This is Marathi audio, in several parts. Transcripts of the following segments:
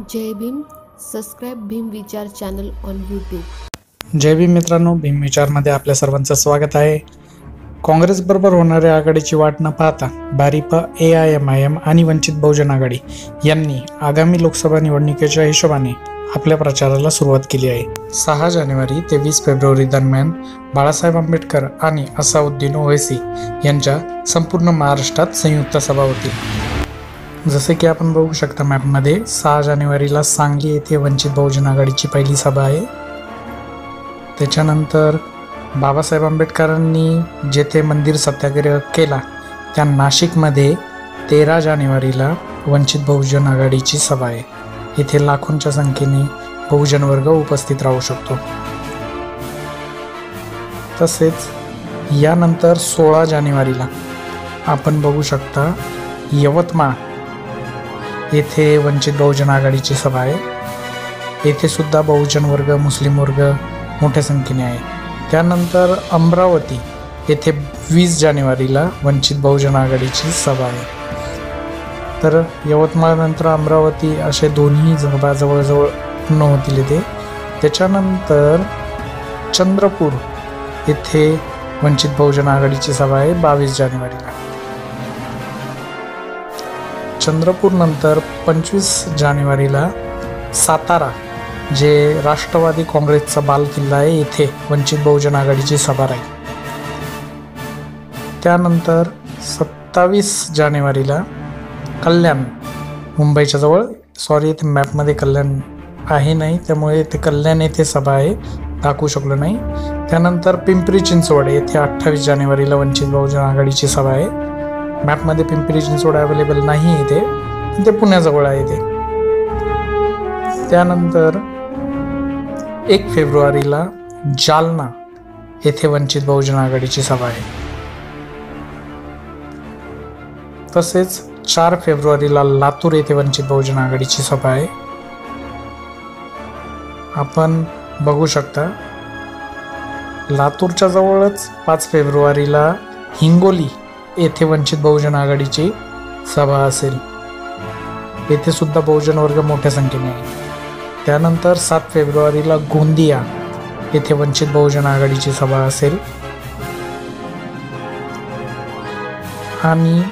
Jai Bhim. Subscribe Bhim Vichar channel on YouTube Jai Bhim मित्रांनो भीम विचारमध्ये आपल्या सर्वांचं स्वागत आहे. काँग्रेसबरोबर होणाऱ्या आघाडीची वाट न पाहता Bharip A I M I M आणि वंचित बहुजन आघाडी यांनी आगामी लोकसभा निवडणुकीच्या हिशोबाने आपल्या प्रचाराला सुरुवात केली आहे. सहा जानेवारी ते वीस फेब्रुवारी दरम्यान बाळासाहेब आंबेडकर आणि असाउद्दीन ओवेसी यांच्या संपूर्ण महाराष्ट्रात संयुक्त सभा होती. जसे की आपण बघू शकता मॅपमध्ये सहा जानेवारीला सांगली येथे वंचित बहुजन आघाडीची पहिली सभा आहे. त्याच्यानंतर बाबासाहेब आंबेडकरांनी जेथे मंदिर सत्याग्रह केला त्या नाशिकमध्ये तेरा जानेवारीला वंचित बहुजन आघाडीची सभा आहे. इथे लाखोंच्या संख्येने बहुजन वर्ग उपस्थित राहू शकतो. तसेच यानंतर सोळा जानेवारीला आपण बघू शकता यवतमाळ येथे वंचित बहुजन आघाडीची सभा आहे. येथे सुद्धा बहुजन वर्ग मुस्लिम वर्ग मोठ्या संख्येने आहे. त्यानंतर अमरावती येथे वीस जानेवारीला वंचित बहुजन आघाडीची सभा आहे. तर यवतमाळनंतर अमरावती असे दोन्ही सभा जवळजवळ पूर्ण होतील येथे त्याच्यानंतर चंद्रपूर येथे वंचित बहुजन आघाडीची सभा आहे बावीस जानेवारीला. चंद्रपूर नंतर पंचवीस जानेवारीला सातारा जे राष्ट्रवादी काँग्रेसचा बालकिल्ला आहे येथे वंचित बहुजन आघाडीची सभा राहील. त्यानंतर सत्तावीस जानेवारीला कल्याण मुंबईच्या जवळ सॉरी इथे मॅपमध्ये कल्याण आहे नाही त्यामुळे ते कल्याण येथे सभा आहे दाखवू शकलो नाही. त्यानंतर पिंपरी चिंचवड येथे अठ्ठावीस जानेवारीला वंचित बहुजन आघाडीची सभा आहे. मॅपमध्ये पिंपरी चिंचवड अवेलेबल नाही इथे. ते पुण्याजवळ आहे इथे. त्यानंतर एक फेब्रुवारीला जालना येथे वंचित बहुजन आघाडीची सभा आहे. तसेच चार फेब्रुवारीला लातूर येथे वंचित बहुजन आघाडीची सभा आहे. आपण बघू शकता लातूरच्या जवळच पाच फेब्रुवारीला हिंगोली येथे वंचित बहुजन आघाडीची सभा असेल. येथे सुद्धा बहुजन वर्ग मोठ्या संख्येने आहे. त्यानंतर सात फेब्रुवारीला गोंदिया येथे वंचित बहुजन आघाडीची सभा असेल. आणि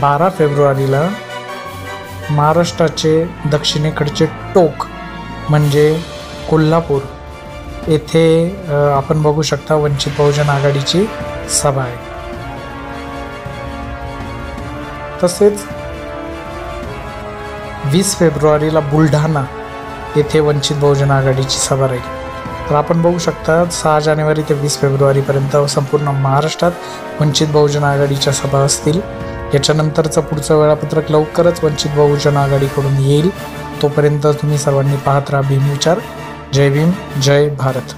बारा फेब्रुवारीला महाराष्ट्राचे दक्षिणेकडचे टोक म्हणजे कोल्हापूर येथे आपण बघू शकता वंचित बहुजन आघाडीची सभा आहे. तसेच वीस फेब्रुवारीला बुलढाणा येथे वंचित बहुजन आघाडीची सभा राहील. तर आपण बघू शकता सहा जानेवारी ते वीस फेब्रुवारीपर्यंत संपूर्ण महाराष्ट्रात वंचित बहुजन आघाडीच्या सभा असतील. याच्यानंतरचं पुढचं वेळापत्रक लवकरच वंचित बहुजन आघाडीकडून येईल. तोपर्यंत तुम्ही सर्वांनी पाहत राहा भीम विचार. जय भीम जय भारत.